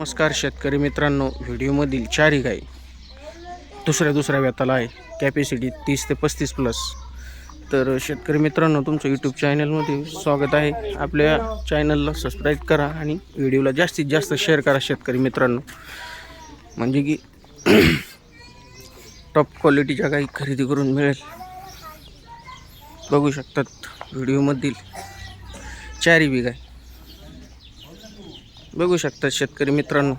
नमस्कार शेतकरी मित्रांनो व्हिडिओमधील चारही गाई दुसऱ्या दुसऱ्या व्यताला आहे कॅपॅसिटी तीस ते पस्तीस प्लस तर शेतकरी मित्रांनो तुमचं यूट्यूब चॅनलमध्ये स्वागत आहे. आपल्या चॅनलला सबस्क्राईब करा आणि व्हिडिओला जास्तीत जास्त शेअर करा शेतकरी मित्रांनो. म्हणजे की टॉप क्वालिटीच्या गाई खरेदी करून मिळेल. बघू शकतात व्हिडिओमधील चारही बी गाय बघू शकता शेतकरी मित्रांनो.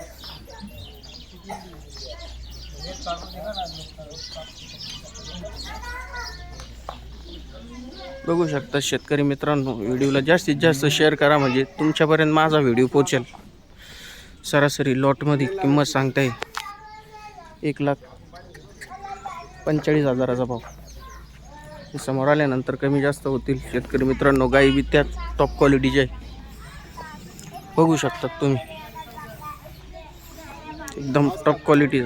बघू शकता शेतकरी मित्रांनो व्हिडिओला जास्तीत जास्त शेअर करा म्हणजे तुमच्यापर्यंत माझा व्हिडिओ पोचेल सरासरी लॉटमध्ये किंमत सांगताय एक लाख पंचेचाळीस हजाराचा भाव. समोर आल्यानंतर कमी जास्त होतील. शेतकरी मित्रांनो गाई बी त्यात टॉप क्वालिटीचे आहे. बघू शकतात तुम्ही. एकदम टॉप क्वालिटी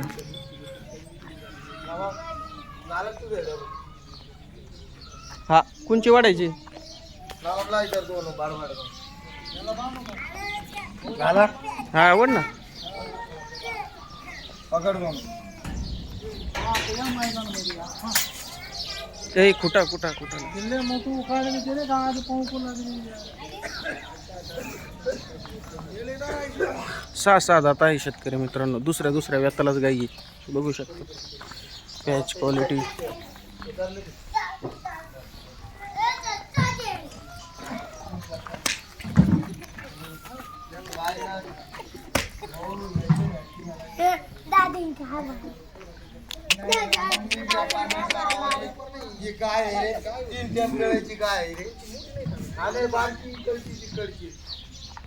हा कोणची वाढायची? हा आवड ना. ए कुठा कुठा कुठा? सहा सहा जात आहे शेतकरी मित्रांनो. दुसऱ्या दुसऱ्या व्यतालाच गाई आहे. बघू शकतो. पॅच क्वालिटी काय आहे? तीन टेम्परेची काय आहे रे. आले बारकी इकडची तिकडची.